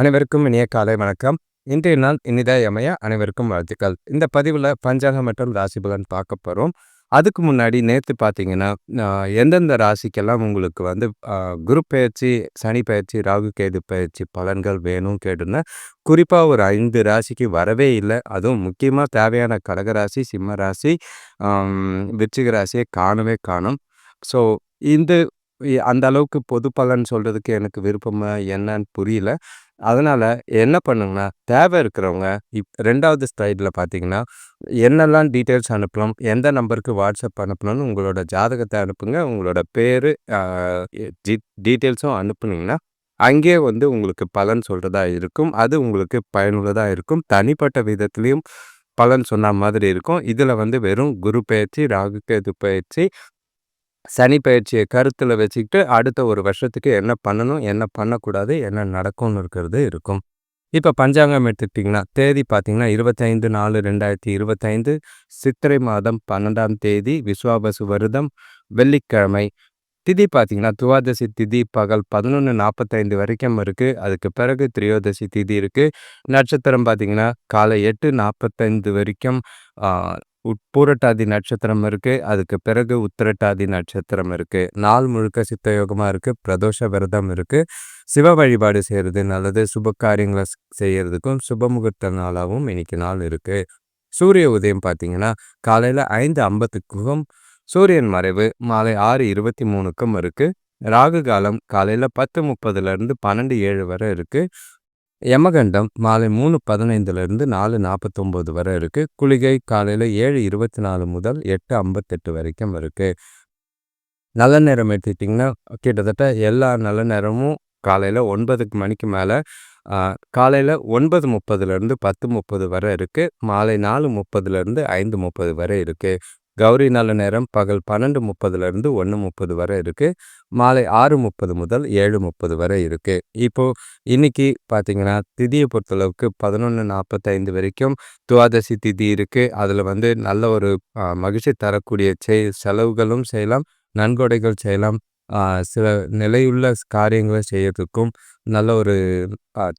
அனைவருக்கும் இனிய காலை வணக்கம். இன்றைய நாள் இனிதாய் அமைய அனைவருக்கும் வாழ்த்துக்கள். இந்த பதிவில் பஞ்சாங்கம் மற்றும் ராசி பலன் பார்க்க போகிறோம் அதுக்கு முன்னாடி நேற்று பார்த்தீங்கன்னா எந்தெந்த ராசிக்கெல்லாம் உங்களுக்கு வந்து குரு பயிற்சி சனி பயிற்சி ராகு கேது பயிற்சி பலன்கள் வேணும் கேட்டுன்னா குறிப்பாக ஒரு ஐந்து ராசிக்கு வரவே இல்லை. அதுவும் முக்கியமாக தேவையான கடகராசி சிம்ம ராசி விருச்சிக ராசியை காணவே காணும். ஸோ இந்த அந்த அளவுக்கு பொது பலன் சொல்கிறதுக்கு எனக்கு விருப்பமாக என்னன்னு புரியல. அதனால் என்ன பண்ணுங்கன்னா தேவை இருக்கிறவங்க இப் ரெண்டாவது ஸ்லைடில் பார்த்தீங்கன்னா என்னெல்லாம் டீட்டெயில்ஸ் அனுப்பலாம் எந்த நம்பருக்கு வாட்ஸ்அப் அனுப்பணும்னு உங்களோட ஜாதகத்தை அனுப்புங்க உங்களோட பேர் டீட்டெயில்ஸும் அனுப்புனீங்கன்னா அங்கேயே வந்து உங்களுக்கு பலன் சொல்கிறதா இருக்கும் அது உங்களுக்கு பயனுள்ளதாக இருக்கும் தனிப்பட்ட விதத்துலேயும் பலன் சொன்ன மாதிரி இருக்கும். இதில் வந்து வெறும் குரு பயிற்சி ராகு கேது பயிற்சி சனி பயிற்சியை கருத்தில் வச்சுக்கிட்டு அடுத்த ஒரு வருஷத்துக்கு என்ன பண்ணணும் என்ன பண்ணக்கூடாது என்ன நடக்கும்னு இருக்கிறது இருக்கும். இப்போ பஞ்சாங்கம் எடுத்துக்கிட்டிங்கன்னா தேதி பார்த்தீங்கன்னா இருபத்தைந்து நாலு ரெண்டாயிரத்தி இருபத்தைந்து சித்திரை மாதம் பன்னெண்டாம் தேதி விஸ்வாபசு வருடம் வெள்ளிக்கிழமை. திதி பார்த்தீங்கன்னா துவாதசி திதி பகல் பதினொன்று நாற்பத்தைந்து வரைக்கும் இருக்குது அதுக்கு பிறகு திரியோதசி திதி இருக்குது நட்சத்திரம் பார்த்தீங்கன்னா காலை எட்டு நாற்பத்தைந்து வரைக்கும் உட்பூரட்டாதி நட்சத்திரம் இருக்குது அதுக்கு பிறகு உத்திரட்டாதி நட்சத்திரம் இருக்குது நாள் முழுக்க சித்த யோகமாக இருக்குது பிரதோஷ விரதம் இருக்குது சிவ வழிபாடு செய்கிறது நல்லது. சுப காரியங்களை செய்கிறதுக்கும் சுபமுகூர்த்த நாளாகவும் இன்னைக்கு நாள் இருக்குது சூரிய உதயம் பார்த்தீங்கன்னா காலையில் ஐந்து ஐம்பத்துக்கும் சூரியன் மறைவு மாலை ஆறு இருபத்தி மூணுக்கும் இருக்குது ராகு காலம் காலையில் பத்து முப்பதுலேருந்து பன்னெண்டு ஏழு வரை இருக்குது யமகண்டம் மாலை மூணு பதினைந்துலேருந்து நாலு நாற்பத்தொம்போது வரை இருக்குது குளிகை காலையில் ஏழு இருபத்தி நாலு முதல் எட்டு ஐம்பத்தெட்டு வரைக்கும் இருக்குது நல்ல நேரம் எடுத்துக்கிட்டிங்கன்னா கிட்டத்தட்ட எல்லா நல்ல நேரமும் காலையில் ஒன்பதுக்கு மணிக்கு மேலே காலையில் ஒன்பது முப்பதுலேருந்து பத்து முப்பது வரை இருக்குது மாலை நாலு முப்பதுலேருந்து ஐந்து முப்பது வரை இருக்குது கௌரி நல்ல நேரம் பகல் பன்னெண்டு முப்பதுலேருந்து ஒன்று முப்பது வரை இருக்குது மாலை ஆறு முப்பது முதல் ஏழு முப்பது வரை இருக்குது இப்போது இன்னைக்கு பார்த்திங்கன்னா திதியை பொறுத்தளவுக்கு பதினொன்று நாற்பத்தைந்து வரைக்கும் துவாதசி திதி இருக்குது அதில் வந்து நல்ல ஒரு மகிழ்ச்சி தரக்கூடிய செய் செலவுகளும் செய்யலாம் நன்கொடைகள் செய்யலாம். சில நிலையுள்ள காரியங்களை செய்யறதுக்கும் நல்ல ஒரு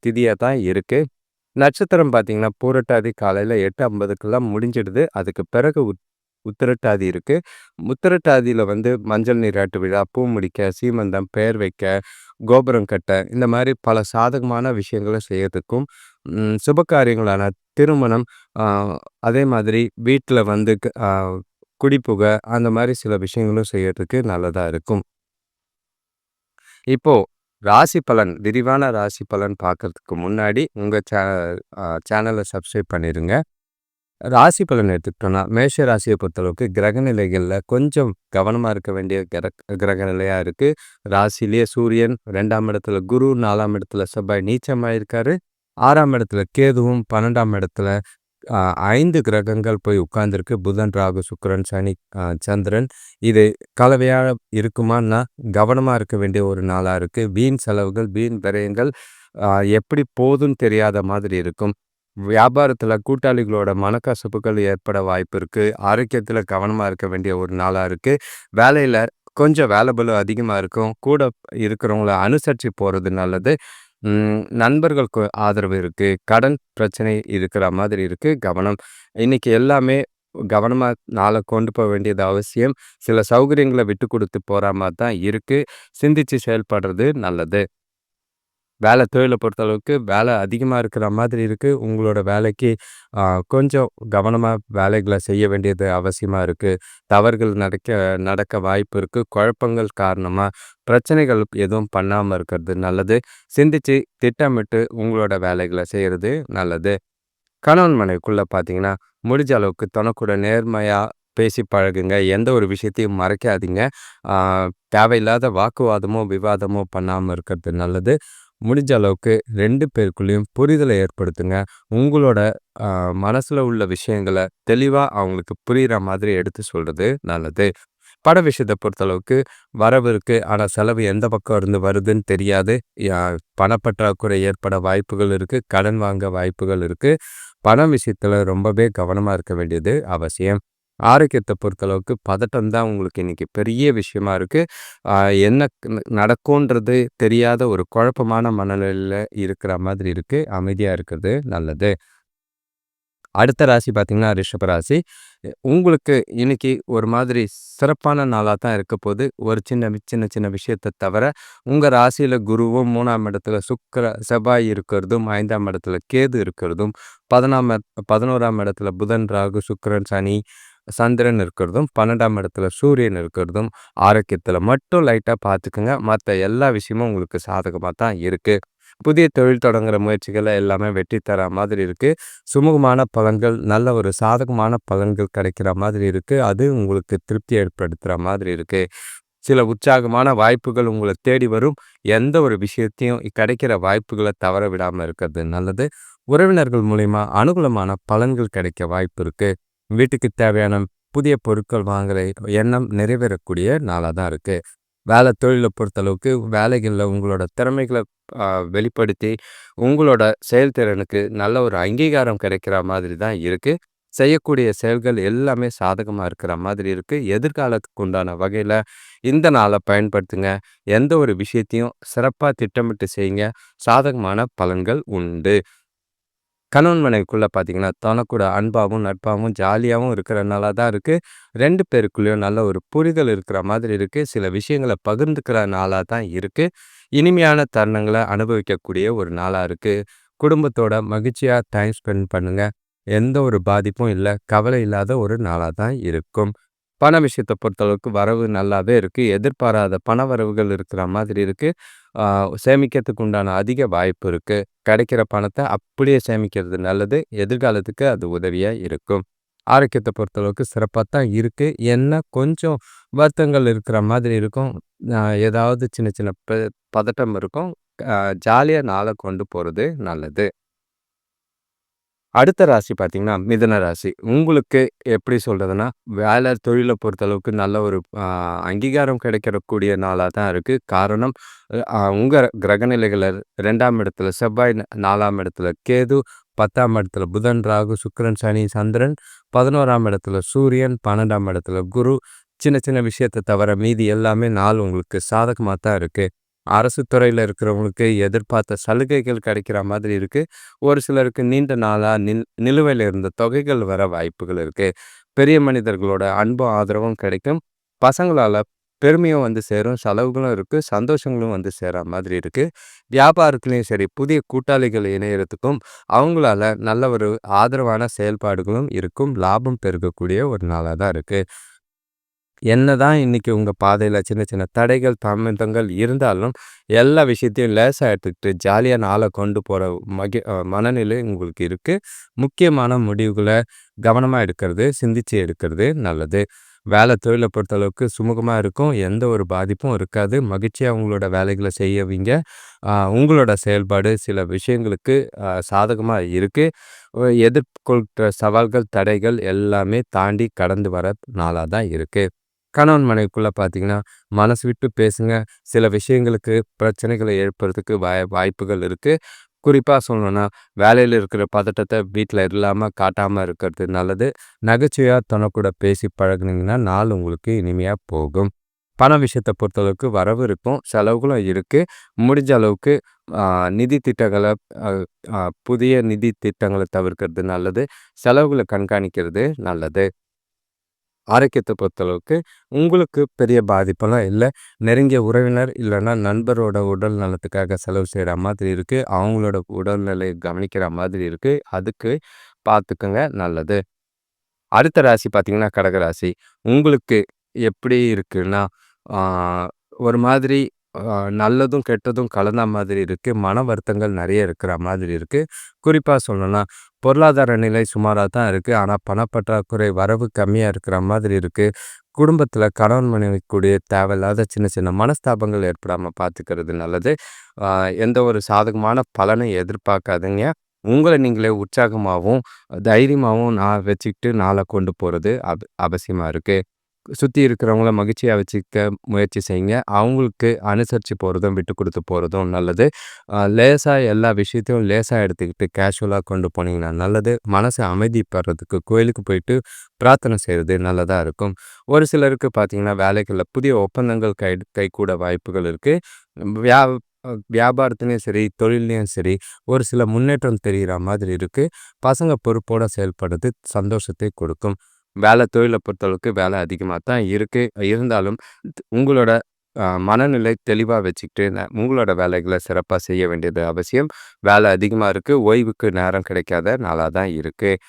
திதியாக தான் இருக்குது நட்சத்திரம் பார்த்திங்கன்னா பூரட்டாதி காலையில் எட்டு ஐம்பதுக்கெல்லாம் முடிஞ்சிடுது. அதுக்கு பிறகு உத்திரட்டாதி இருக்குது உத்திரட்டாதியில் வந்து மஞ்சள் நீராட்டு விழா பூ முடிக்க சீமந்தம் பெயர் வைக்க கோபுரம் கட்ட இந்த மாதிரி பல சாதகமான விஷயங்களை செய்யறதுக்கும் சுப காரியங்களான திருமணம் அதே மாதிரி வீட்டில் வந்து குடிப்புகை அந்த மாதிரி சில விஷயங்களும் செய்யறதுக்கு நல்லதாக இருக்கும். இப்போ ராசி பலன் விரிவான ராசி பலன் பார்க்கறதுக்கு முன்னாடி உங்கள் சே சேனலை சப்ஸ்கிரைப் பண்ணிடுங்க ராசி பலன் எடுத்துக்கிட்டோம்னா மேஷ ராசியை பொறுத்தளவுக்கு கிரக நிலைகளில் கொஞ்சம் கவனமாக இருக்க வேண்டிய கிர கிரக நிலையாக இருக்குது ராசிலேயே சூரியன் ரெண்டாம் இடத்துல குரு நாலாம் இடத்துல செவ்வாய் நீச்சமாக இருக்காரு. ஆறாம் இடத்துல கேதுவும் பன்னெண்டாம் இடத்துல ஐந்து கிரகங்கள் போய் உட்கார்ந்துருக்கு. புதன் ராகு சுக்கரன் சனி சந்திரன். இது கலவையாக இருக்குமான்னா கவனமாக இருக்க வேண்டிய ஒரு நாளாக இருக்குது வீண் செலவுகள் வீண் விரயங்கள் எப்படி போதுன்னு தெரியாத மாதிரி இருக்கும். வியாபாரத்தில் கூட்டாளிகளோட மனக்கசப்புகள் ஏற்பட வாய்ப்பு இருக்குது ஆரோக்கியத்தில் கவனமாக இருக்க வேண்டிய ஒரு நாளாக இருக்குது வேலையில் கொஞ்சம் வேலைபலு அதிகமாக இருக்கும். கூட இருக்கிறவங்கள அனுசரித்து போகிறது நல்லது. நண்பர்களுக்கு ஆதரவு இருக்குது கடன் பிரச்சனை இருக்கிற மாதிரி இருக்குது கவனம். இன்றைக்கி எல்லாமே கவனமாக நாளை கொண்டு போக வேண்டியது அவசியம். சில சௌகரியங்களை விட்டு கொடுத்து போகிற மாதிரி தான் இருக்குது சிந்தித்து செயல்படுறது நல்லது. வேலை தொழிலை பொறுத்தளவுக்கு வேலை அதிகமாக இருக்கிற மாதிரி இருக்குது உங்களோட வேலைக்கு கொஞ்சம் கவனமாக வேலைகளை செய்ய வேண்டியது அவசியமாக இருக்குது தவறுகள் நடக்க நடக்க வாய்ப்பு இருக்குது குழப்பங்கள் காரணமாக பிரச்சனைகள் எதுவும் பண்ணாமல் இருக்கிறது நல்லது. சிந்தித்து திட்டமிட்டு உங்களோட வேலைகளை செய்கிறது நல்லது. கணவன் மனைவிக்குள்ளே பார்த்தீங்கன்னா முடிஞ்ச அளவுக்கு தனக்கூட நேர்மையாக பேசி பழகுங்க. எந்த ஒரு விஷயத்தையும் மறைக்காதீங்க. தேவையில்லாத வாக்குவாதமோ விவாதமோ பண்ணாமல் இருக்கிறது நல்லது. முடிஞ்ச அளவுக்கு ரெண்டு பேருக்குள்ளேயும் புரிதலை ஏற்படுத்துங்க. உங்களோட மனசில் உள்ள விஷயங்களை தெளிவாக அவங்களுக்கு புரிகிற மாதிரி எடுத்து சொல்கிறது நல்லது. பட விஷயத்தை பொறுத்தளவுக்கு வரவு இருக்குது ஆனால் செலவு எந்த பக்கம் இருந்து வருதுன்னு தெரியாது. பணப்பற்றாக்குறை ஏற்பட வாய்ப்புகள் இருக்குது கடன் வாங்க வாய்ப்புகள் இருக்குது பணம் விஷயத்தில் ரொம்பவே கவனமாக இருக்க வேண்டியது அவசியம். ஆரோக்கியத்தை பொறுத்தளவுக்கு பதட்டம் தான் உங்களுக்கு இன்னைக்கு பெரிய விஷயமா இருக்கு. என்ன நடக்கும்ன்றது தெரியாத ஒரு குழப்பமான மனநிலையில் இருக்கிற மாதிரி இருக்குது அமைதியாக இருக்கிறது நல்லது. அடுத்த ராசி பார்த்தீங்கன்னா, ரிஷப ராசி. உங்களுக்கு இன்னைக்கு ஒரு மாதிரி சிறப்பான நாளாக தான் இருக்க போது. ஒரு சின்ன சின்ன சின்ன விஷயத்த தவிர, உங்கள் ராசியில் குருவும், மூணாம் இடத்துல சுக்கர செவ்வாய் இருக்கிறதும், ஐந்தாம் இடத்துல கேது இருக்கிறதும், 10ஆம் 11ஆம் இடத்துல புதன், ராகு, சுக்கரன் சனி, சந்திரன் இருக்கிறதும், 12ஆம் இடத்துல சூரியன் இருக்கிறதும், ஆரோக்கியத்தில் மட்டும் லைட்டாக பார்த்துக்கங்க. மற்ற எல்லா விஷயமும் உங்களுக்கு சாதகமாக தான் இருக்குது புதிய தொழில் தொடங்குற முயற்சிகளை எல்லாமே வெற்றி தர மாதிரி இருக்குது சுமூகமான பலன்கள், நல்ல ஒரு சாதகமான பலன்கள் கிடைக்கிற மாதிரி இருக்குது அது உங்களுக்கு திருப்தி ஏற்படுத்துகிற மாதிரி இருக்குது சில உற்சாகமான வாய்ப்புகள் உங்களை தேடி வரும். எந்த ஒரு விஷயத்தையும் கிடைக்கிற வாய்ப்புகளை தவற விடாமல் இருக்கிறது நல்லது. உறவினர்கள் மூலிமா அனுகூலமான பலன்கள் கிடைக்க வாய்ப்பு இருக்குது வீட்டுக்கு தேவையான புதிய பொருட்கள் வாங்குகிற எண்ணம் நிறைவேறக்கூடிய நாளாக தான் இருக்குது வேலை தொழிலை பொறுத்தளவுக்கு வேலைகளில் உங்களோட திறமைகளை வெளிப்படுத்தி உங்களோட செயல்திறனுக்கு நல்ல ஒரு அங்கீகாரம் கிடைக்கிற மாதிரி தான் இருக்குது செய்யக்கூடிய செயல்கள் எல்லாமே சாதகமாக இருக்கிற மாதிரி இருக்குது எதிர்காலத்துக்கு உண்டான வகையில் இந்த நாளை பயன்படுத்துங்க. எந்த ஒரு விஷயத்தையும் சிறப்பாக திட்டமிட்டு செய்யுங்க. சாதகமான பலன்கள் உண்டு. கணவன் மனைவிக்குள்ளே பார்த்தீங்கன்னா தனக்கூட அன்பாகவும் நட்பாகவும் ஜாலியாகவும் இருக்கிறனால தான் இருக்குது ரெண்டு பேருக்குள்ளேயும் நல்ல ஒரு புரிதல் இருக்கிற மாதிரி இருக்குது சில விஷயங்களை பகிர்ந்துக்கிற நாளாக தான் இருக்குது இனிமையான தருணங்களை அனுபவிக்கக்கூடிய ஒரு நாளாக இருக்குது குடும்பத்தோட மகிழ்ச்சியாக டைம் ஸ்பெண்ட் பண்ணுங்கள் எந்த ஒரு பாதிப்பும் இல்லை. கவலை இல்லாத ஒரு நாளாக தான் இருக்கும். பண விஷயத்தை பொறுத்தளவுக்கு வரவு நல்லாவே இருக்குது எதிர்பாராத பண வரவுகள் இருக்கிற மாதிரி இருக்குது சேமிக்கிறதுக்கு உண்டான அதிக வாய்ப்பு இருக்குது கிடைக்கிற பணத்தை அப்படியே சேமிக்கிறது நல்லது. எதிர்காலத்துக்கு அது உதவியாக இருக்கும். ஆரோக்கியத்தை பொறுத்தளவுக்கு சிறப்பாக தான் இருக்குது என்ன கொஞ்சம் வருத்தங்கள் இருக்கிற மாதிரி இருக்கும். ஏதாவது சின்ன சின்ன பதட்டம் இருக்கும். ஜாலியாக நாளை கொண்டு போகிறது நல்லது. அடுத்த ராசி பார்த்தீங்கன்னா, மிதன ராசி. உங்களுக்கு எப்படி சொல்கிறதுன்னா வேலை தொழிலை பொறுத்தளவுக்கு நல்ல ஒரு அங்கீகாரம் கிடைக்கிறக்கூடிய நாளாக தான் இருக்குது காரணம், உங்கள் கிரகநிலைகளை ரெண்டாம் இடத்துல செவ்வாய், நாலாம் இடத்துல கேது, பத்தாம் இடத்துல புதன், ராகு, சுக்கரன் சனி, சந்திரன், பதினோராம் இடத்துல சூரியன், பன்னெண்டாம் இடத்துல குரு. சின்ன சின்ன விஷயத்த தவிர மீதி எல்லாமே நாள் உங்களுக்கு சாதகமாக தான் இருக்குது அரசு துறையில் இருக்கிறவங்களுக்கு எதிர்பார்த்த சலுகைகள் கிடைக்கிற மாதிரி இருக்குது ஒரு சிலருக்கு நீண்ட நாளாக நில் நிலுவையில் இருந்த தொகைகள் வர வாய்ப்புகள் இருக்குது பெரிய மனிதர்களோட அன்பும் ஆதரவும் கிடைக்கும். பசங்களால் பெருமையும் வந்து சேரும் செலவுகளும் இருக்குது சந்தோஷங்களும் வந்து சேர மாதிரி இருக்குது வியாபாரத்துலேயும் சரி புதிய கூட்டாளிகள் இணையறதுக்கும் அவங்களால நல்ல ஒரு ஆதரவான செயல்பாடுகளும் இருக்கும். லாபம் பெருகக்கூடிய ஒரு நாளாக தான் இருக்குது என்ன தான் இன்றைக்கி உங்கள் பாதையில் சின்ன சின்ன தடைகள், தாமதங்கள் இருந்தாலும், எல்லா விஷயத்தையும் லேசாக எடுத்துக்கிட்டு ஜாலியாக நாளை கொண்டு போகிற மகி மனநிலை உங்களுக்கு இருக்குது முக்கியமான முடிவுகளை கவனமாக எடுக்கிறது, சிந்தித்து எடுக்கிறது நல்லது. வேலை தொழிலை பொறுத்தளவுக்கு சுமூகமாக இருக்கும். எந்த ஒரு பாதிப்பும் இருக்காது. மகிழ்ச்சியாக உங்களோட வேலைகளை செய்யவீங்க. உங்களோட செயல்பாடு சில விஷயங்களுக்கு சாதகமாக இருக்குது எதிர்கொள்கிற சவால்கள், தடைகள் எல்லாமே தாண்டி கடந்து வர நாளாக தான் இருக்குது கணவன் மனைவிக்குள்ள பார்த்தீங்கன்னா, மனசு விட்டு பேசுங்க. சில விஷயங்களுக்கு பிரச்சனைகளை ஏற்படுறதுக்கு வாய் வாய்ப்புகள் இருக்குது குறிப்பாக சொல்லணும்னா, வேலையில் இருக்கிற பதட்டத்தை வீட்டில் இல்லாமல் காட்டாமல் இருக்கிறது நல்லது. நகைச்சுவையாக தனக்கூட பேசி பழகுனீங்கன்னா, நாள் உங்களுக்கு இனிமையாக போகும். பண விஷயத்தை பொறுத்தளவுக்கு வரவு இருக்கும். செலவுகளும் இருக்குது முடிஞ்ச அளவுக்கு நிதி திட்டங்களை புதிய நிதி திட்டங்களை தவிர்க்கிறது நல்லது. செலவுகளை கண்காணிக்கிறது நல்லது. ஆரோக்கியத்தை பொறுத்தளவுக்கு உங்களுக்கு பெரிய பாதிப்பெல்லாம் இல்லை. நெருங்கிய உறவினர் இல்லைன்னா நண்பரோட உடல் நலத்துக்காக செலவு செய்கிற மாதிரி இருக்குது அவங்களோட உடல்நிலை கவனிக்கிற மாதிரி இருக்குது அதுக்கு பார்த்துக்கோங்க நல்லது. அடுத்த ராசி பார்த்திங்கன்னா கடகராசி. உங்களுக்கு எப்படி இருக்குன்னா ஒரு மாதிரி நல்லதும் கெட்டதும் கலந்த மாதிரி இருக்குது மன வருத்தங்கள் நிறைய இருக்கிற மாதிரி இருக்குது குறிப்பாக சொல்லணும்னா பொருளாதார நிலை சுமாராக தான் இருக்குது ஆனால் பணப்பற்றாக்குறை வரவு கம்மியாக இருக்கிற மாதிரி இருக்குது குடும்பத்தில் கணவன் மனைவிக்கூடிய தேவையில்லாத சின்ன சின்ன மனஸ்தாபங்கள் ஏற்படாமல் பார்த்துக்கிறது நல்லது. எந்த ஒரு சாதகமான பலனை எதிர்பார்க்காதீங்க. உங்களை நீங்களே உற்சாகமாகவும் தைரியமாகவும் நான் வச்சுக்கிட்டு நாளை கொண்டு போகிறது அப் அவசியமாக இருக்குது சுற்றி இருக்கிறவங்கள மகிழ்ச்சியாக வச்சுக்க முயற்சி செய்யுங்க. அவங்களுக்கு அனுசரித்து போகிறதும் விட்டு கொடுத்து போகிறதும் நல்லது. லேசாக எல்லா விஷயத்தையும் லேசாக எடுத்துக்கிட்டு கேஷுவலாக கொண்டு போனீங்கன்னா நல்லது. மனசை அமைதிப்படுறதுக்கு கோயிலுக்கு போயிட்டு பிரார்த்தனை செய்கிறது நல்லதாக இருக்கும். ஒரு சிலருக்கு பார்த்தீங்கன்னா வேலைகளில் புதிய ஒப்பந்தங்கள் கை கைகூட வாய்ப்புகள் இருக்குது வியா வியாபாரத்துலேயும் சரி தொழில்லையும் சரி ஒரு சில முன்னேற்றம் தெரிகிற மாதிரி இருக்குது பசங்க பொறுப்போடு செயல்படுறது சந்தோஷத்தை கொடுக்கும். வேலை தொழிலை பொறுத்தளவுக்கு வேலை அதிகமாக தான் இருக்குது இருந்தாலும் உங்களோட மனநிலை தெளிவாக வச்சுக்கிட்டு உங்களோட வேலைகளை சிறப்பாக செய்ய வேண்டியது அவசியம். வேலை அதிகமாக இருக்குது ஓய்வுக்கு நேரம் கிடைக்காத நாளாக தான் இருக்குது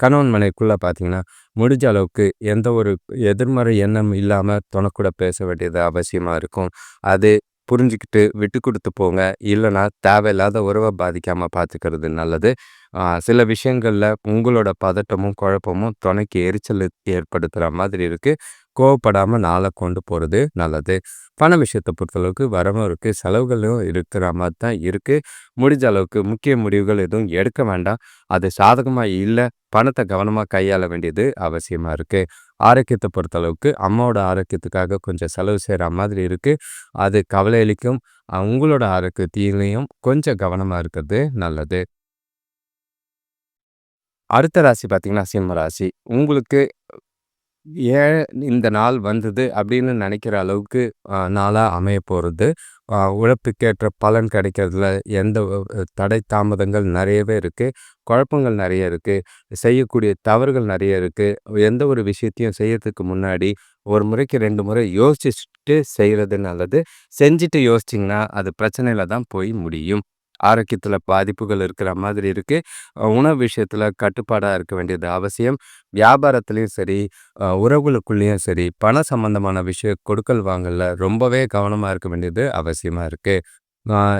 கணவன் மனைக்குள்ளே பார்த்தீங்கன்னா முடிஞ்ச அளவுக்கு எந்த ஒரு எதிர்மறை எண்ணம் இல்லாமல் துணக்கூட பேச வேண்டியது அவசியமாக இருக்கும். அது புரிஞ்சுக்கிட்டு விட்டு கொடுத்து போங்க. இல்லைனா தேவையில்லாத உறவை பாதிக்காமல் பார்த்துக்கிறது நல்லது. சில விஷயங்களில் உங்களோட பதட்டமும் குழப்பமும் துணைக்கு எரிச்சல் ஏற்படுத்துகிற மாதிரி இருக்குது கோவப்படாமல் நாளை கொண்டு போகிறது நல்லது. பண விஷயத்தை பொறுத்தளவுக்கு வரவும் இருக்குது செலவுகளும் இருக்கிற மாதிரி தான் இருக்குது முடிஞ்ச அளவுக்கு முக்கிய முடிவுகள் எதுவும் எடுக்க வேண்டாம். அது சாதகமாக இல்லை. பணத்தை கவனமாக கையாள வேண்டியது அவசியமாக இருக்குது ஆரோக்கியத்தை பொறுத்தளவுக்கு அம்மாவோட ஆரோக்கியத்துக்காக கொஞ்சம் செலவு செய்கிற மாதிரி இருக்குது அது கவலை அளிக்கும். உங்களோட ஆரோக்கியத்திலையும் கொஞ்சம் கவனமாக இருக்கிறது நல்லது. அடுத்த ராசி பார்த்தீங்கன்னா சிம்ம ராசி. உங்களுக்கு ஏன் இந்த நாள் வந்தது அப்படின்னு நினைக்கிற அளவுக்கு நாளாக அமைய போகிறது உழைப்புக்கேற்ற பலன் கிடைக்கிறதுல எந்த தடை தாமதங்கள் நிறையவே இருக்குது குழப்பங்கள் நிறைய இருக்குது செய்யக்கூடிய தவறுகள் நிறைய இருக்குது எந்த ஒரு விஷயத்தையும் செய்யறதுக்கு முன்னாடி ஒரு முறைக்கு ரெண்டு முறை யோசிச்சுட்டு செய்கிறது நல்லது. செஞ்சுட்டு யோசிச்சிங்கன்னா அது பிரச்சனையில் தான் போய் முடியும். ஆரோக்கியத்தில் பாதிப்புகள் இருக்கிற மாதிரி இருக்குது உணவு விஷயத்தில் கட்டுப்பாடாக இருக்க வேண்டியது அவசியம். வியாபாரத்துலேயும் சரி உறவுகளுக்குள்ளேயும் சரி பண சம்மந்தமான விஷயம் கொடுக்கல் வாங்கல ரொம்பவே கவனமாக இருக்க வேண்டியது அவசியமாக இருக்குது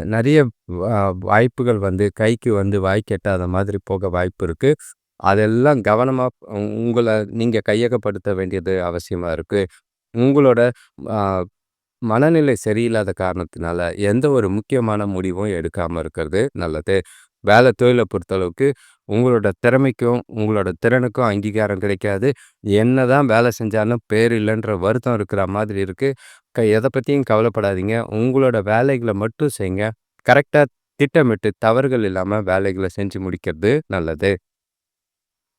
நிறைய வாய்ப்புகள் வந்து கைக்கு வந்து வாய் கெட்டாத மாதிரி போக வாய்ப்பு இருக்குது அதெல்லாம் கவனமாக உங்களை நீங்கள் கையகப்படுத்த வேண்டியது அவசியமாக இருக்குது உங்களோட மனநிலை சரியில்லாத காரணத்தினால எந்த ஒரு முக்கியமான முடிவும் எடுக்காமல் இருக்கிறது நல்லது. வேலை தொழிலை பொறுத்தளவுக்கு உங்களோட திறமைக்கும் உங்களோட திறனுக்கும் அங்கீகாரம் கிடைக்காது. என்ன தான் வேலை செஞ்சாலும் பேர் இல்லைன்ற வருத்தம் இருக்கிற மாதிரி இருக்குது க எதை பற்றியும் கவலைப்படாதீங்க. உங்களோட வேலைகளை மட்டும் செய்யுங்க கரெக்டாக திட்டமிட்டு தவறுகள் இல்லாமல் வேலைகளை செஞ்சு முடிக்கிறது நல்லது.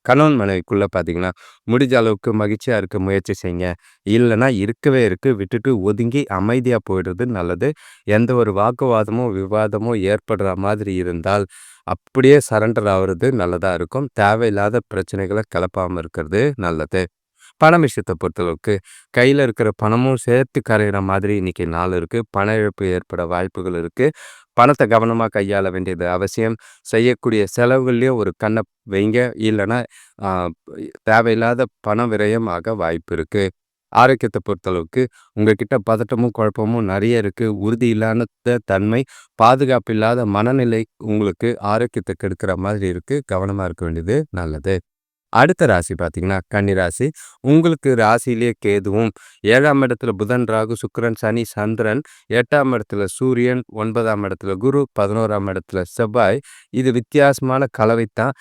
கணவன் மனைவிக்குள்ளே பார்த்தீங்கன்னா முடிஞ்ச அளவுக்கு மகிழ்ச்சியாக இருக்க முயற்சி செய்யுங்க. இல்லைன்னா இருக்கவே இருக்குது விட்டுட்டு ஒதுங்கி அமைதியாக போயிடுறது நல்லது. எந்த ஒரு வாக்குவாதமோ விவாதமோ ஏற்படுற மாதிரி இருந்தால் அப்படியே சரண்டர் ஆகிறது நல்லதாக இருக்கும். தேவையில்லாத பிரச்சனைகளை கிளப்பாமல் இருக்கிறது நல்லது. பண விஷயத்தை பொறுத்தளவுக்கு கையில் இருக்கிற பணமும் சேர்த்து கரையிற மாதிரி இன்னைக்கு நாள் இருக்குது பண இழப்பு ஏற்பட வாய்ப்புகள் இருக்குது பணத்தை கவனமாக கையாள வேண்டியது அவசியம். செய்யக்கூடிய செலவுகள்லேயும் ஒரு கண்ணை வைங்க. இல்லைன்னா தேவையில்லாத பண விரயம் ஆக வாய்ப்பு இருக்குது ஆரோக்கியத்தை பொறுத்தளவுக்கு உங்ககிட்ட பதட்டமும் குழப்பமும் நிறைய இருக்குது உறுதி இல்லாத தன்மை பாதுகாப்பு இல்லாத மனநிலை உங்களுக்கு ஆரோக்கியத்தை கெடுக்கிற மாதிரி இருக்குது கவனமாக இருக்க வேண்டியது நல்லது. அடுத்த ராசி பார்த்தீங்கன்னா கன்னி ராசி. உங்களுக்கு ராசியிலேயே கேதுவும் ஏழாம் இடத்துல புதன் ராகு சுக்கரன் சனி சந்திரன் எட்டாம் இடத்துல சூரியன் ஒன்பதாம் இடத்துல குரு பதினோராம் இடத்துல செவ்வாய். இது வித்தியாசமான கலவை தான்.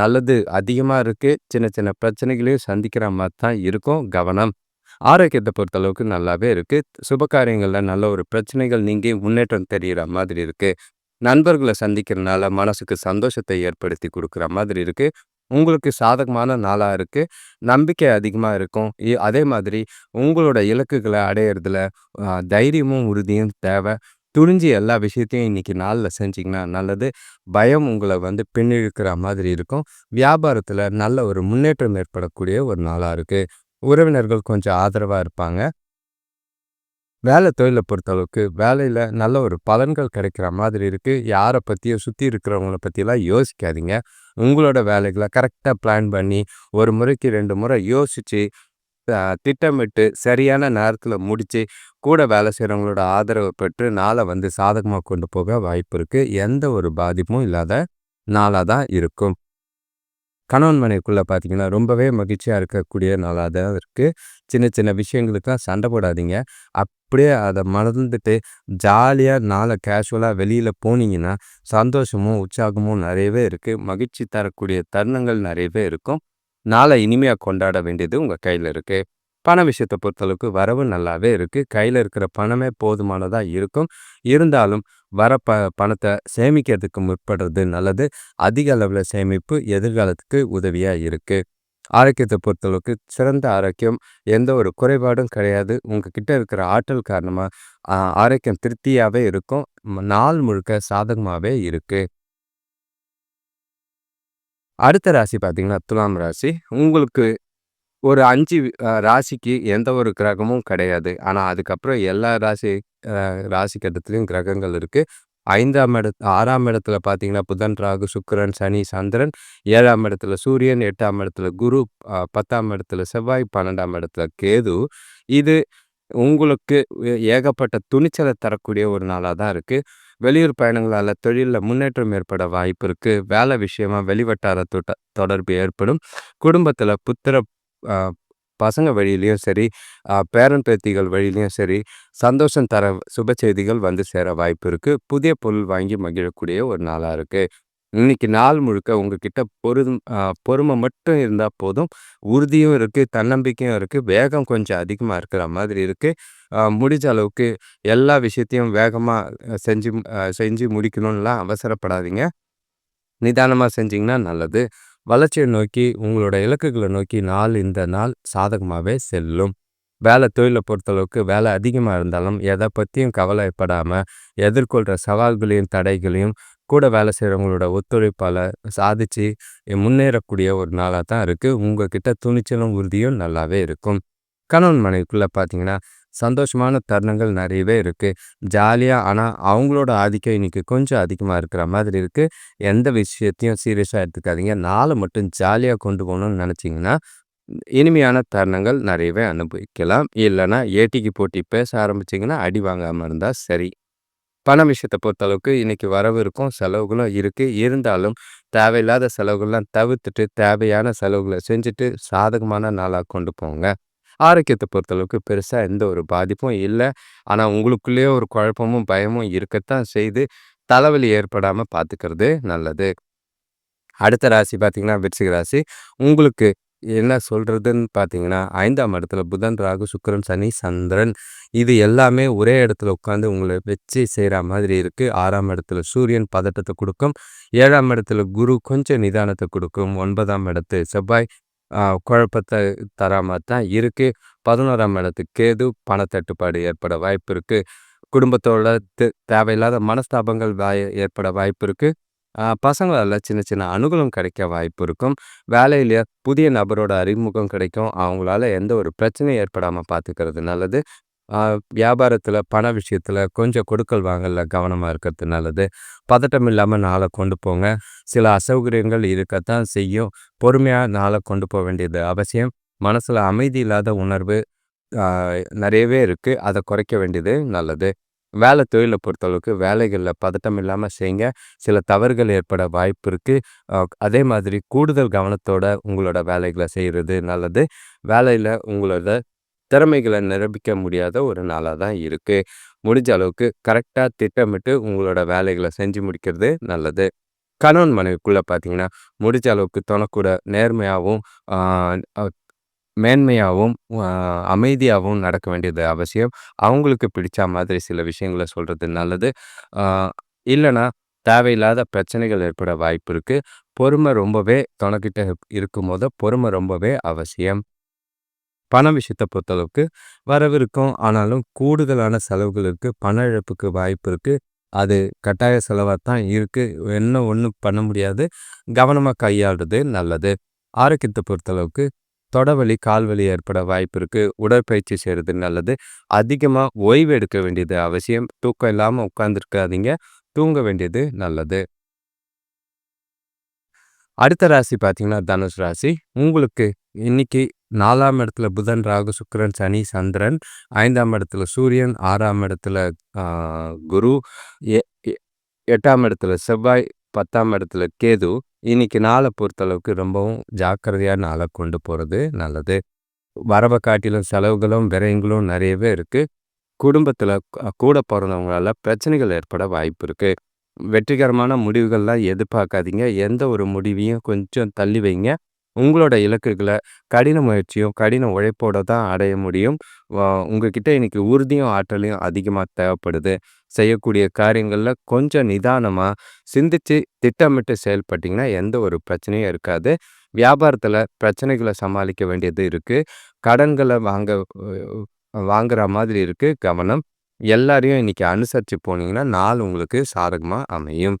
நல்லது அதிகமாக இருக்குது சின்ன சின்ன பிரச்சனைகளையும் சந்திக்கிற மாதிரி தான் இருக்கும். கவனம். ஆரோக்கியத்தை பொறுத்தளவுக்கு நல்லாவே இருக்குது சுபகாரியங்களில் நல்ல ஒரு பிரச்சனைகள் நீங்கி முன்னேற்றம் தெரிகிற மாதிரி இருக்குது நண்பர்களை சந்திக்கிறதுனால மனசுக்கு சந்தோஷத்தை ஏற்படுத்தி கொடுக்குற மாதிரி இருக்குது உங்களுக்கு சாதகமான நாளாக இருக்குது நம்பிக்கை அதிகமாக இருக்கும். அதே மாதிரி உங்களோட இலக்குகளை அடையிறதுல தைரியமும் உறுதியும் தேவை. துணிஞ்சு எல்லா விஷயத்தையும் இன்னைக்கு நாளில் செஞ்சிங்கன்னா நல்லது. பயம் உங்களை வந்து பின்னிழுக்கிற மாதிரி இருக்கும். வியாபாரத்தில் நல்ல ஒரு முன்னேற்றம் ஏற்படக்கூடிய ஒரு நாளாக இருக்குது உறவினர்கள் கொஞ்சம் ஆதரவாக இருப்பாங்க. வேலை தொழிலை பொறுத்தளவுக்கு வேலையில் நல்ல ஒரு பலன்கள் கிடைக்கிற மாதிரி இருக்குது யாரை பற்றியும் சுற்றி இருக்கிறவங்கள பற்றிலாம் யோசிக்காதீங்க. உங்களோட வேலைகளை கரெக்டாக பிளான் பண்ணி ஒரு முறைக்கு ரெண்டு முறை யோசித்து திட்டமிட்டு சரியான நேரத்தில் முடித்து கூட வேலை செய்கிறவங்களோட ஆதரவை பெற்று நாளை வந்து சாதகமாக கொண்டு போக வாய்ப்பு இருக்குது எந்த ஒரு பாதிப்பும் இல்லாத நாளாக தான் இருக்கும். கணவன் மனைவிக்குள்ளே பார்த்தீங்கன்னா ரொம்பவே மகிழ்ச்சியாக இருக்கக்கூடிய நாளாக தான் இருக்குது சின்ன சின்ன விஷயங்களுக்குலாம் சண்டை போடாதீங்க. அப்படியே அதை மறந்துட்டு ஜாலியாக நாளை கேஷுவலாக வெளியில் போனீங்கன்னா சந்தோஷமும் உற்சாகமும் நிறையவே இருக்குது மகிழ்ச்சி தரக்கூடிய தருணங்கள் நிறையவே இருக்கும். நாளை இனிமையாக கொண்டாட வேண்டியது உங்கள் கையில் இருக்குது பண விஷயத்தை பொறுத்தளவுக்கு வரவு நல்லாவே இருக்குது கையில் இருக்கிற பணமே போதுமானதாக இருக்கும். இருந்தாலும் வர ப பணத்தை சேமிக்கிறதுக்கு முற்படுறது நல்லது. அதிக அளவில் சேமிப்பு எதிர்காலத்துக்கு உதவியாக இருக்குது ஆரோக்கியத்தை பொறுத்தளவுக்கு சிறந்த ஆரோக்கியம். எந்த ஒரு குறைபாடும் கிடையாது. உங்ககிட்ட இருக்கிற ஆற்றல் காரணமா ஆரோக்கியம் திருப்தியாவே இருக்கும். நாள் முழுக்க சாதகமாகவே இருக்கு. அடுத்த ராசி பார்த்தீங்கன்னா, துலாம் ராசி. உங்களுக்கு ஒரு அஞ்சு ராசிக்கு எந்த ஒரு கிரகமும் கிடையாது. ஆனா, அதுக்கப்புறம் எல்லா ராசி அ ராசி கட்டத்திலயும் கிரகங்கள் இருக்கு. ஐந்தாம் இடத்து ஆறாம் இடத்துல பார்த்தீங்கன்னா, புதன், ராகு, சுக்கரன் சனி, சந்திரன். ஏழாம் இடத்துல சூரியன், எட்டாம் இடத்துல குரு, பத்தாம் இடத்துல செவ்வாய், 12ஆம் இடத்துல கேது. இது உங்களுக்கு ஏகப்பட்ட துணிச்சலை தரக்கூடிய ஒரு நாளாக தான் இருக்குது வெளியூர் பயணங்களால் தொழிலில் முன்னேற்றம் ஏற்பட வாய்ப்பு இருக்குது வேலை விஷயமா வெளிவட்டார தொட்ட தொடர்பு ஏற்படும். குடும்பத்தில் புத்திர பசங்க வழியிலையும் சரி, பேரன், பேத்திகள் வழியிலையும் சரி, சந்தோஷம் தர சுப செய்திகள் வந்து சேர வாய்ப்பு இருக்கு. புதிய பொருள் வாங்கி மகிழக்கூடிய ஒரு நாளாக இருக்கு. இன்னைக்கு நாள் முழுக்க உங்ககிட்ட பொருதும் பொறுமை மட்டும் இருந்தால் போதும். உறுதியும் இருக்கு, தன்னம்பிக்கையும் இருக்கு. வேகம் கொஞ்சம் அதிகமாக இருக்கிற மாதிரி இருக்கு. முடிஞ்ச அளவுக்கு எல்லா விஷயத்தையும் வேகமாக செஞ்சு செஞ்சு முடிக்கணும்லாம் அவசரப்படாதீங்க. நிதானமாக செஞ்சீங்கன்னா நல்லது. வளர்ச்சியை நோக்கி உங்களோட இலக்குகளை நோக்கி நாள் இந்த நாள் சாதகமாகவே செல்லும். வேலை தொழிலை பொறுத்தளவுக்கு வேலை அதிகமாக இருந்தாலும் எதை பற்றியும் கவலைப்படாமல் எதிர்கொள்கிற சவால்களையும், தடைகளையும் கூட வேலை செய்கிறவங்களோட ஒத்துழைப்பால் சாதிச்சு முன்னேறக்கூடிய ஒரு நாளாக தான் இருக்குது உங்ககிட்ட துணிச்சலும், உறுதியும் நல்லாவே இருக்கும். கணவன் மனைவிக்குள்ளே பார்த்தீங்கன்னா, சந்தோஷமான தருணங்கள் நிறையவே இருக்குது ஜாலியாக ஆனால் அவங்களோட ஆதிக்கம் இன்றைக்கி கொஞ்சம் அதிகமாக இருக்கிற மாதிரி இருக்குது எந்த விஷயத்தையும் சீரியஸாக எடுத்துக்காதீங்க. நாளை மட்டும் ஜாலியாக கொண்டு போகணும்னு நினச்சிங்கன்னா இனிமையான தருணங்கள் நிறையவே அனுபவிக்கலாம். இல்லைன்னா ஏட்டிக்கு போட்டி பேச ஆரம்பிச்சிங்கன்னா அடி வாங்காமல் இருந்தால் சரி. பண விஷயத்தை பொறுத்தளவுக்கு இன்னைக்கு வரவு இருக்கும், செலவுகளும் இருக்குது இருந்தாலும் தேவையில்லாத செலவுகள்லாம் தவிர்த்துட்டு, தேவையான செலவுகளை செஞ்சுட்டு சாதகமான நாளாக கொண்டு போங்க. ஆரோக்கியத்தை பொறுத்தளவுக்கு பெருசாக எந்த ஒரு பாதிப்பும் இல்லை ஆனால் உங்களுக்குள்ளேயே ஒரு குழப்பமும், பயமும் இருக்கத்தான் செய்து தலைவலி ஏற்படாமல் பார்த்துக்கிறது நல்லது. அடுத்த ராசி பார்த்தீங்கன்னா, விருச்சிக ராசி. உங்களுக்கு என்ன சொல்கிறதுன்னு பார்த்தீங்கன்னா, ஐந்தாம் இடத்துல புதன், ராகு, சுக்கிரன், சனி, சந்திரன். இது எல்லாமே ஒரே இடத்துல உட்காந்து உங்களை வச்சு செய்கிற மாதிரி இருக்குது ஆறாம் இடத்துல சூரியன் பதட்டத்தை கொடுக்கும் ஏழாம் இடத்துல குரு கொஞ்சம் நிதானத்தை கொடுக்கும் ஒன்பதாம் இடத்து செவ்வாய் குழப்பத்தை தராமல் தான் இருக்குது பதினோராம் இடத்துக்கு கேது பணத்தட்டுப்பாடு ஏற்பட வாய்ப்பு இருக்குது குடும்பத்தோட தே தேவையில்லாத மனஸ்தாபங்கள் வாய் ஏற்பட வாய்ப்பு இருக்குது பசங்களால் சின்ன சின்ன அனுகூலம் கிடைக்க வாய்ப்பு இருக்கும். வேலையில் புதிய நபரோட அறிமுகம் கிடைக்கும். அவங்களால எந்த ஒரு பிரச்சனையும் ஏற்படாமல் பார்த்துக்கிறது நல்லது. வியாபாரத்தில் பண விஷயத்தில் கொஞ்சம் கொடுக்கல் வாங்கல கவனமாக இருக்கிறது நல்லது. பதட்டம் இல்லாமல் நாளை கொண்டு போங்க. சில அசௌகரியங்கள் இருக்கத்தான் செய்யும். பொறுமையாக நாளை கொண்டு போக வேண்டியது அவசியம். மனசில் அமைதி இல்லாத உணர்வு நிறையவே இருக்குது அதை குறைக்க வேண்டியது நல்லது. வேலை தொழிலை பொறுத்தளவுக்கு வேலைகளில் பதட்டம் இல்லாமல் செய்யுங்க. சில தவறுகள் ஏற்பட வாய்ப்பு இருக்குது அதே மாதிரி கூடுதல் கவனத்தோட உங்களோட வேலைகளை செய்கிறது நல்லது. வேலையில் உங்களோட திறமைகளை நிரூபிக்க முடியாத ஒரு நாளாக தான் இருக்குது முடிஞ்ச அளவுக்கு கரெக்டாக திட்டமிட்டு உங்களோட வேலைகளை செஞ்சு முடிக்கிறது நல்லது. கணவன் மனைவிக்குள்ளே பார்த்தீங்கன்னா, முடிஞ்ச அளவுக்கு தொணக்கூட நேர்மையாகவும் மேன்மையாகவும் அமைதியாகவும் நடக்க வேண்டியது அவசியம். அவங்களுக்கு பிடிச்ச மாதிரி சில விஷயங்கள சொல்கிறது நல்லது. இல்லைன்னா தேவையில்லாத பிரச்சனைகள் ஏற்பட வாய்ப்பு இருக்குது பொறுமை ரொம்பவே தொணக்கிட்ட இருக்கும்போது பொறுமை ரொம்பவே அவசியம். பண விஷயத்தை பொறுத்தளவுக்கு வரவு இருக்கும். ஆனாலும் கூடுதலான செலவுகள் இருக்குது பண இழப்புக்கு வாய்ப்பு இருக்குது அது கட்டாய செலவாக தான் இருக்குது என்ன ஒன்றும் பண்ண முடியாது. கவனமாக கையாளுறது நல்லது. ஆரோக்கியத்தை பொறுத்தளவுக்கு தொடவலி, கால்வலி ஏற்பட வாய்ப்பு இருக்குது உடற்பயிற்சி செய்கிறது நல்லது. அதிகமாக ஓய்வு எடுக்க வேண்டியது அவசியம். தூக்கம் இல்லாமல் உட்காந்துருக்காதீங்க தூங்க வேண்டியது நல்லது. அடுத்த ராசி பார்த்தீங்கன்னா, தனுஷ் ராசி. உங்களுக்கு இன்னைக்கு நாலாம் இடத்துல புதன், ராகு, சுக்கிரன், சனி, சந்திரன். ஐந்தாம் இடத்துல சூரியன், ஆறாம் இடத்துல குரு, எ எ 8ஆம் இடத்துல செவ்வாய், 10ஆம் இடத்துல கேது. இன்னைக்கு நாளை பொறுத்தளவுக்கு ரொம்பவும் ஜாக்கிரதையாக நாளை கொண்டு போகிறது நல்லது. வரவை காட்டிலும் செலவுகளும், விரயங்களும் நிறையவே இருக்குது குடும்பத்தில் கூட பிறந்தவங்களால பிரச்சனைகள் ஏற்பட வாய்ப்பு இருக்குது வெற்றிகரமான முடிவுகள்லாம் எதிர்பார்க்காதீங்க. எந்த ஒரு முடிவையும் கொஞ்சம் தள்ளி வைங்க. உங்களோட இலக்குகளை கடின முயற்சியும், கடின உழைப்போட தான் அடைய முடியும். உங்ககிட்ட இன்னைக்கு உறுதியும், ஆற்றலையும் அதிகமாக தேவைப்படுது. செய்யக்கூடிய காரியங்களில் கொஞ்சம் நிதானமாக சிந்திச்சு, திட்டமிட்டு செயல்பட்டிங்கன்னா எந்த ஒரு பிரச்சனையும் இருக்காது. வியாபாரத்தில் பிரச்சனைகளை சமாளிக்க வேண்டியது இருக்குது கடன்களை வாங்க வாங்குற மாதிரி இருக்குது கவனம். எல்லாரையும் இன்னைக்கு அனுசரித்து போனீங்கன்னா, நாள் உங்களுக்கு சாதகமாக அமையும்.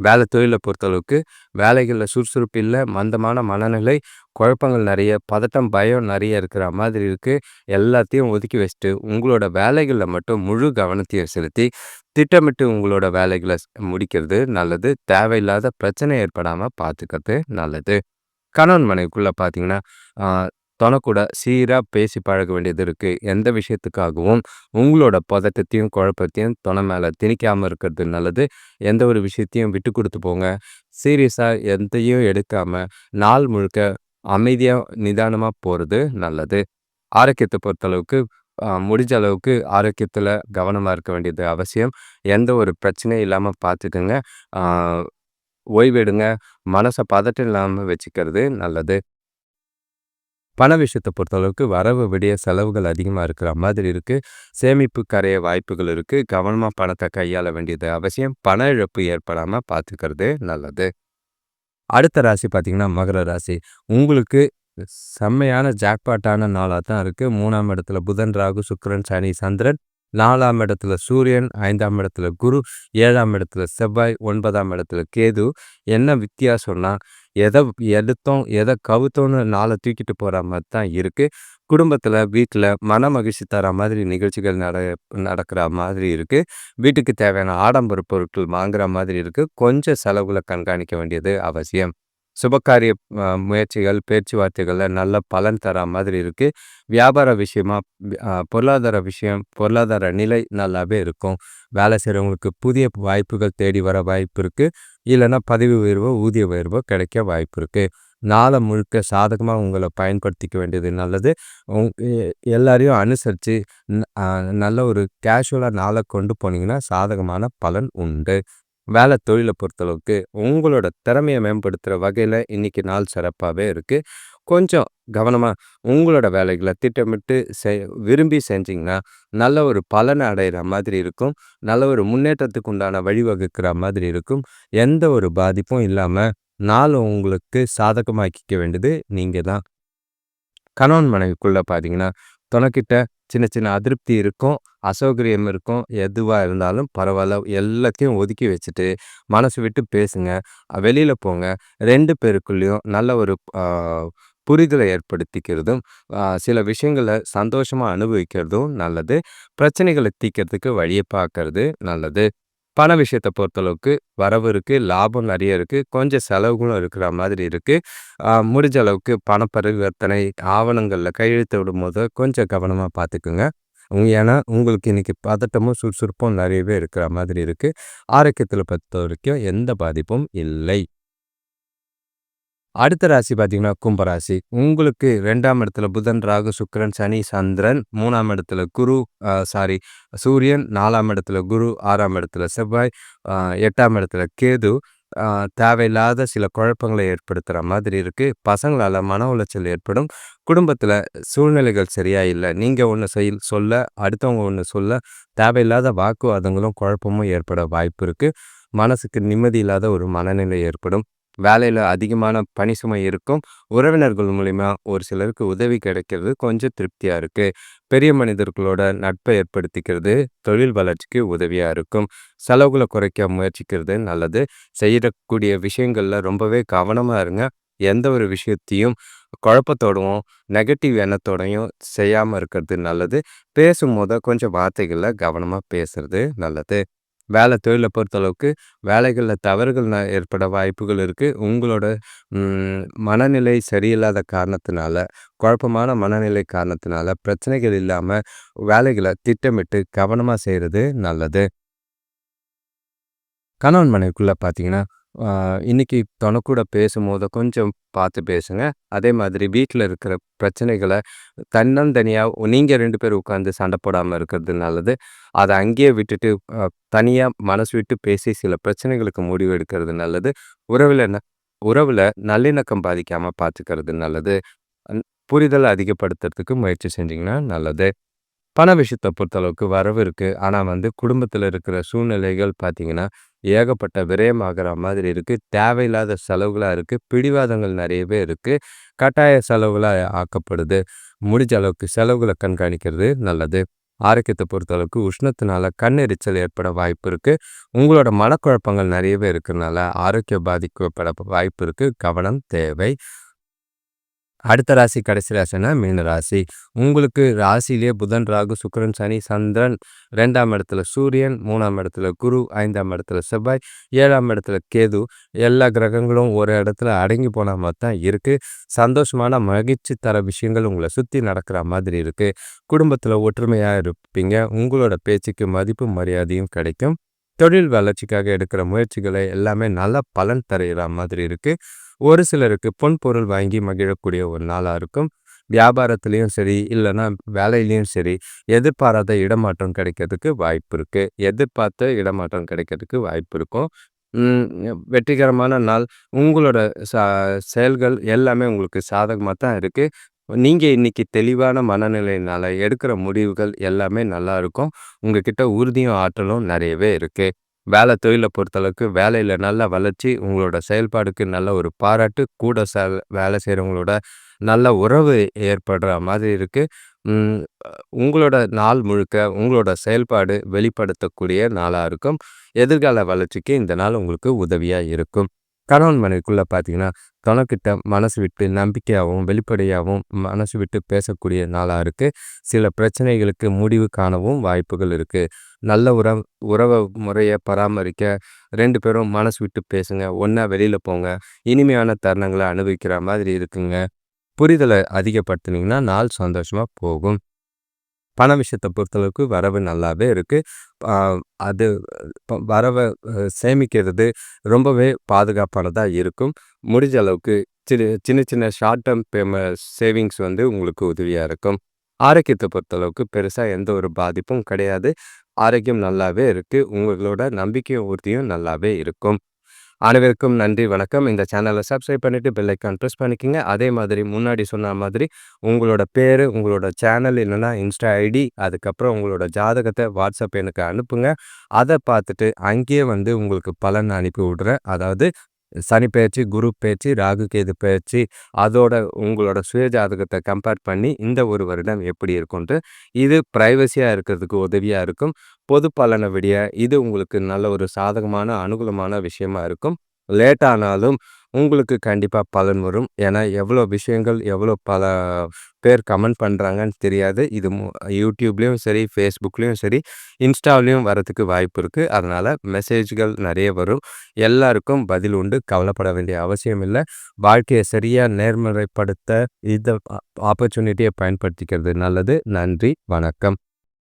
வேலை தொழிலை பொறுத்தளவுக்கு, வேலைகளில் சுறுசுறுப்பு இல்லை மந்தமான மனநிலை, குழப்பங்கள் நிறைய பதட்டம், பயம் நிறைய இருக்கிற மாதிரி இருக்குது எல்லாத்தையும் ஒதுக்கி வச்சுட்டு, உங்களோட வேலைகளில் மட்டும் முழு கவனத்தையும் செலுத்தி, திட்டமிட்டு உங்களோட வேலைகளை முடிக்கிறது நல்லது. தேவையில்லாத பிரச்சனை ஏற்படாமல் பார்த்துக்கிறது நல்லது. கணவன் மனைவிக்குள்ளே பார்த்தீங்கன்னா, தனக்கூட சீராக பேசி பழக வேண்டியது இருக்குது எந்த விஷயத்துக்காகவும் உங்களோட பதட்டத்தையும், குழப்பத்தையும் தொண மேலே திணிக்காமல் இருக்கிறது நல்லது. எந்த ஒரு விஷயத்தையும் விட்டு கொடுத்து போங்க. சீரியஸாக எதையும் எடுக்காமல் நாள் முழுக்க அமைதியாக நிதானமாக போகிறது நல்லது. ஆரோக்கியத்தை பொறுத்தளவுக்கு, முடிஞ்ச அளவுக்கு ஆரோக்கியத்தில் கவனமாக இருக்க வேண்டியது அவசியம். எந்த ஒரு பிரச்சனையும் இல்லாமல் பார்த்துக்கங்க. ஓய்வெடுங்க. மனசை பதட்டம் இல்லாமல் வச்சுக்கிறது நல்லது. பண விஷயத்தை பொறுத்தளவுக்கு வரவு விட செலவுகள் அதிகமாக இருக்கிற மாதிரி இருக்குது சேமிப்பு கரைய வாய்ப்புகள் இருக்குது கவனமாக பணத்தை கையாள வேண்டியது அவசியம். பண இழப்பு ஏற்படாமல் பார்த்துக்கிறது நல்லது. அடுத்த ராசி பார்த்தீங்கன்னா, மகர ராசி. உங்களுக்கு செம்மையான ஜாக்பாட்டான நாளாக தான் இருக்குது மூணாம் இடத்துல புதன், ராகு, சுக்கரன் சனி, சந்திரன். நாலாம் இடத்துல சூரியன், ஐந்தாம் இடத்துல குரு, ஏழாம் இடத்துல செவ்வாய், ஒன்பதாம் இடத்துல கேது. என்ன வித்தியாசம்னா, எதை எடுத்தோம், எதை கவுத்தோன்னு நாளை தூக்கிட்டு போகிற மாதிரி தான் இருக்குது குடும்பத்தில் வீட்டில் மன மகிழ்ச்சி தர மாதிரி நிகழ்ச்சிகள் நட நடக்கிற மாதிரி இருக்குது வீட்டுக்கு தேவையான ஆடம்பர பொருட்கள் வாங்குற மாதிரி இருக்குது கொஞ்சம் செலவில் கண்காணிக்க வேண்டியது அவசியம். சுபகாரிய முயற்சிகள், பேச்சுவார்த்தைகளில் நல்ல பலன் தர மாதிரி இருக்குது வியாபார விஷயமா, பொருளாதார விஷயம், பொருளாதார நிலை நல்லாவே இருக்கும். வேலை செய்கிறவங்களுக்கு புதிய வாய்ப்புகள் தேடி வர வாய்ப்பு இருக்குது இல்லைன்னா பதவி உயர்வோ, ஊதிய உயர்வோ கிடைக்க வாய்ப்பு இருக்குது நாளை முழுக்க சாதகமாக உங்களை பயன்படுத்திக்க வேண்டியது நல்லது. உங் எல்லாரையும் அனுசரித்து நல்ல ஒரு கேஷுவலாக நாளை கொண்டு போனீங்கன்னா, சாதகமான பலன் உண்டு. வேலை தொழிலை பொறுத்தளவுக்கு, உங்களோட திறமைய மேம்படுத்துகிற வகையில் இன்றைக்கி நாள் சிறப்பாகவே இருக்குது கொஞ்சம் கவனமாக உங்களோட வேலைகளை திட்டமிட்டு செய் விரும்பி செஞ்சிங்கன்னா நல்ல ஒரு பலனை அடைகிற மாதிரி இருக்கும். நல்ல ஒரு முன்னேற்றத்துக்கு உண்டான வழிவகுக்கிற மாதிரி இருக்கும். எந்த ஒரு பாதிப்பும் இல்லாமல் நாள் உங்களுக்கு சாதகமாக்கிக்க வேண்டியது நீங்கள் தான். கணவன் மனைவிக்குள்ளே பார்த்தீங்கன்னா, துணைக்கிட்ட சின்ன சின்ன அதிருப்தி இருக்கும். அசௌகரியம் இருக்கும். எதுவாக இருந்தாலும் பரவாயில்ல எல்லாத்தையும் ஒதுக்கி வச்சுட்டு, மனசு விட்டு பேசுங்க. வெளியில் போங்க. ரெண்டு பேருக்குள்ளேயும் நல்ல ஒரு புரிதலை ஏற்படுத்திக்கிறதும், சில விஷயங்கள சந்தோஷமாக அனுபவிக்கிறதும் நல்லது. பிரச்சனைகளை தீர்க்கிறதுக்கு வழியை பார்க்கறது நல்லது. பண விஷயத்த பொறுத்தளவுக்கு வரவு இருக்குது லாபம் நிறைய இருக்குது கொஞ்சம் செலவுகளும் இருக்கிற மாதிரி இருக்குது முடிஞ்ச அளவுக்கு பண பரிவர்த்தனை, ஆவணங்களில் கையெழுத்து விடும்போது கொஞ்சம் கவனமாக பார்த்துக்குங்க ஏன்னா, உங்களுக்கு இன்றைக்கி பதட்டமும், சுறுசுறுப்பும் நிறையவே இருக்கிற மாதிரி இருக்குது ஆரோக்கியத்தில் பொறுத்த வரைக்கும் எந்த பாதிப்பும் இல்லை. அடுத்த ராசி பார்த்தீங்கன்னா, கும்பராசி. உங்களுக்கு ரெண்டாம் இடத்துல புதன், ராகு, சுக்கரன் சனி, சந்திரன். மூணாம் இடத்துல குரு சாரி சூரியன். நாலாம் இடத்துல குரு, ஆறாம் இடத்துல செவ்வாய், எட்டாம் இடத்துல கேது. தேவையில்லாத சில குழப்பங்களை ஏற்படுத்துகிற மாதிரி இருக்குது பசங்களால் மன உளைச்சல் ஏற்படும். குடும்பத்தில் சூழ்நிலைகள் சரியாக இல்லை நீங்கள் ஒன்று செய் சொல்ல, அடுத்தவங்க ஒன்று சொல்ல, தேவையில்லாத வாக்குவாதங்களும், குழப்பமும் ஏற்பட வாய்ப்பு இருக்குது மனசுக்கு நிம்மதி இல்லாத ஒரு மனநிலை ஏற்படும். வேலையில் அதிகமான பணி சுமை இருக்கும். உறவினர்கள் மூலிமா ஒரு சிலருக்கு உதவி கிடைக்கிறது கொஞ்சம் திருப்தியாக இருக்குது பெரிய மனிதர்களோட நட்பை ஏற்படுத்திக்கிறது தொழில் வளர்ச்சிக்கு உதவியாக இருக்கும். செலவுகளை குறைக்க முயற்சிக்கிறது நல்லது. செய்யக்கூடிய விஷயங்களில் ரொம்பவே கவனமாக இருங்க. எந்த ஒரு விஷயத்தையும் குழப்பத்தோடவும், நெகட்டிவ் எண்ணத்தோடையும் செய்யாமல் இருக்கிறது நல்லது. பேசும்போது கொஞ்சம் வார்த்தைகளில் கவனமாக பேசுறது நல்லது. வேலை தொழிலை பொறுத்தளவுக்கு, வேலைகளில் தவறுகள் ஏற்பட வாய்ப்புகள் இருக்குது உங்களோட மனநிலை சரியில்லாத காரணத்தினால, குழப்பமான மனநிலை காரணத்தினால, பிரச்சனைகள் இல்லாமல் வேலைகளை திட்டமிட்டு கவனமாக செய்கிறது நல்லது. கணவன் மனைவிக்குள்ளே பார்த்தீங்கன்னா, இன்றைக்கி தனக்கூட பேசும்போது கொஞ்சம் பார்த்து பேசுங்க. அதே மாதிரி வீட்டில் இருக்கிற பிரச்சனைகளை தன்னந்தனியாக நீங்கள் ரெண்டு பேரும் உட்காந்து சண்டை போடாமல் இருக்கிறது நல்லது. அதை அங்கேயே விட்டுட்டு தனியாக மனசு விட்டு பேசி சில பிரச்சனைகளுக்கு முடிவு எடுக்கிறது நல்லது. உறவில் ந உறவில் நல்லிணக்கம் பாதிக்காமல் பார்த்துக்கிறது நல்லது புரிதல் அதிகப்படுத்துறதுக்கு முயற்சி செஞ்சிங்கன்னா நல்லது பண விஷயத்தை பொறுத்தளவுக்கு வரவு இருக்குது ஆனால் வந்து குடும்பத்தில் இருக்கிற சூழ்நிலைகள் பார்த்தீங்கன்னா ஏகப்பட்ட விரயமாகிற மாதிரி இருக்குது தேவையில்லாத செலவுகளாக இருக்குது பிடிவாதங்கள் நிறையவே இருக்குது கட்டாய செலவுகளாக ஆக்கப்படுது. முடிஞ்ச அளவுக்கு செலவுகளை கண்காணிக்கிறது நல்லது. ஆரோக்கியத்தை பொறுத்தளவுக்கு உஷ்ணத்தினால கண்ணெரிச்சல் ஏற்பட வாய்ப்பு இருக்குது உங்களோட மனக்குழப்பங்கள் நிறையவே இருக்கிறதுனால ஆரோக்கியம் பாதிக்கப்பட வாய்ப்பு இருக்குது கவனம் தேவை. அடுத்த ராசி கடைசி ராசினா மீன ராசி. உங்களுக்கு ராசியிலே புதன் ராகு சுக்கரன் சனி சந்திரன் ரெண்டாம் இடத்துல சூரியன் மூணாம் இடத்துல குரு ஐந்தாம் இடத்துல செவ்வாய் ஏழாம் இடத்துல கேது. எல்லா கிரகங்களும் ஒரு இடத்துல அடங்கி போன மாதிரி தான் இருக்குது சந்தோஷமான மகிழ்ச்சி தர விஷயங்கள் உங்களை சுற்றி நடக்கிற மாதிரி இருக்குது குடும்பத்தில் ஒற்றுமையாக இருப்பீங்க. உங்களோட பேச்சுக்கு மதிப்பு மரியாதையும் கிடைக்கும். தொழில் வளர்ச்சிக்காக எடுக்கிற முயற்சிகளை எல்லாமே நல்ல பலன் தருகிற மாதிரி இருக்குது ஒரு சிலருக்கு பொன் பொருள் வாங்கி மகிழக்கூடிய ஒரு நாளாக இருக்கும். வியாபாரத்துலேயும் சரி இல்லைன்னா வேலையிலையும் சரி எதிர்பாராத இடமாற்றம் கிடைக்கிறதுக்கு வாய்ப்பு இருக்குது எதிர்பார்த்த இடமாற்றம் கிடைக்கிறதுக்கு வாய்ப்பு இருக்கும். வெற்றிகரமான நாள். உங்களோட ச செயல்கள் எல்லாமே உங்களுக்கு சாதகமாக தான் இருக்குது நீங்கள் இன்றைக்கி தெளிவான மனநிலையினால் எடுக்கிற முடிவுகள் எல்லாமே நல்லா இருக்கும். உங்ககிட்ட உறுதியும் ஆற்றலும் நிறையவே இருக்குது வேலை தொழிலை பொறுத்தளவுக்கு வேலையில் நல்ல வளர்ச்சி உங்களோட செயல்பாடுக்கு நல்ல ஒரு பாராட்டு கூட ச வேலை செய்கிறவங்களோட நல்ல உறவு ஏற்படுற மாதிரி இருக்குது உங்களோட நாள் முழுக்க உங்களோட செயல்பாடு வெளிப்படுத்தக்கூடிய நாளாக இருக்கும். எதிர்கால வளர்ச்சிக்கு இந்த நாள் உங்களுக்கு உதவியாக இருக்கும். கணவன் மனைவிக்குள்ளே பார்த்தீங்கன்னா தனக்கிட்ட மனசு விட்டு நம்பிக்கையாகவும் வெளிப்படையாகவும் மனசு விட்டு பேசக்கூடிய நாளாக இருக்குது சில பிரச்சனைகளுக்கு முடிவு காணவும் வாய்ப்புகள் இருக்குது நல்ல உறவு உறவை முறையை பராமரிக்க ரெண்டு பேரும் மனசு விட்டு பேசுங்க. ஒன்றா வெளியில் போங்க. இனிமையான தருணங்களை அனுபவிக்கிற மாதிரி இருக்குங்க. புரிதலை அதிகப்படுத்துனீங்கன்னா நாள் சந்தோஷமாக போகும். பண விஷயத்தை பொறுத்தளவுக்கு வரவு நல்லாவே இருக்குது அது வரவை சேமிக்கிறது ரொம்பவே பாதுகாப்பானதாக இருக்கும். முடிஞ்ச அளவுக்கு சின்ன சின்ன சின்ன ஷார்ட் டேர்ம் பேம சேவிங்ஸ் வந்து உங்களுக்கு உதவியாக இருக்கும். ஆரோக்கியத்தை பொறுத்தளவுக்கு பெருசாக எந்த ஒரு பாதிப்பும் கிடையாது. ஆரோக்கியம் நல்லாவே இருக்குது உங்களோட நம்பிக்கையும் உறுதியும் நல்லாவே இருக்கும். அனைவருக்கும் நன்றி வணக்கம். இந்த சேனலை சப்ஸ்கிரைப் பண்ணிவிட்டு பெல்லைக்கான் ப்ரெஸ் பண்ணிக்கோங்க. அதே மாதிரி முன்னாடி சொன்ன மாதிரி உங்களோட பேர் உங்களோட சேனல் இல்லைன்னா இன்ஸ்டா ஐடி அதுக்கப்புறம் உங்களோட ஜாதகத்தை வாட்ஸ்அப் எனக்கு அனுப்புங்க. அதை பார்த்துட்டு அங்கேயே வந்து உங்களுக்கு பலன் அனுப்பி விட்றேன். அதாவது சனி பயிற்சி குரு பயிற்சி ராகு கேது பயிற்சி அதோட உங்களோட சுயஜாதகத்தை கம்பேர் பண்ணி இந்த ஒரு வருடம் எப்படி இருக்கும்ட்டு இது ப்ரைவசியாக இருக்கிறதுக்கு உதவியாக இருக்கும். பொது பலனை விடிய இது உங்களுக்கு நல்ல ஒரு சாதகமான அனுகூலமான விஷயமா இருக்கும். லேட் ஆனாலும் உங்களுக்கு கண்டிப்பாக பலன் வரும். ஏன்னா எவ்வளோ விஷயங்கள் எவ்வளோ பல பேர் கமெண்ட் பண்ணுறாங்கன்னு தெரியாது. இது யூடியூப்லேயும் சரி ஃபேஸ்புக்லேயும் சரி இன்ஸ்டாவிலையும் வரத்துக்கு வாய்ப்பு இருக்குது அதனால் மெசேஜ்கள் நிறைய வரும். எல்லாருக்கும் பதில் உண்டு. கவலைப்பட வேண்டிய அவசியம் இல்லை. வாழ்க்கையை சரியாக நேர்முறைப்படுத்த இந்த ஆப்பர்ச்சுனிட்டியை பயன்படுத்திக்கிறது நல்லது. நன்றி. வணக்கம்.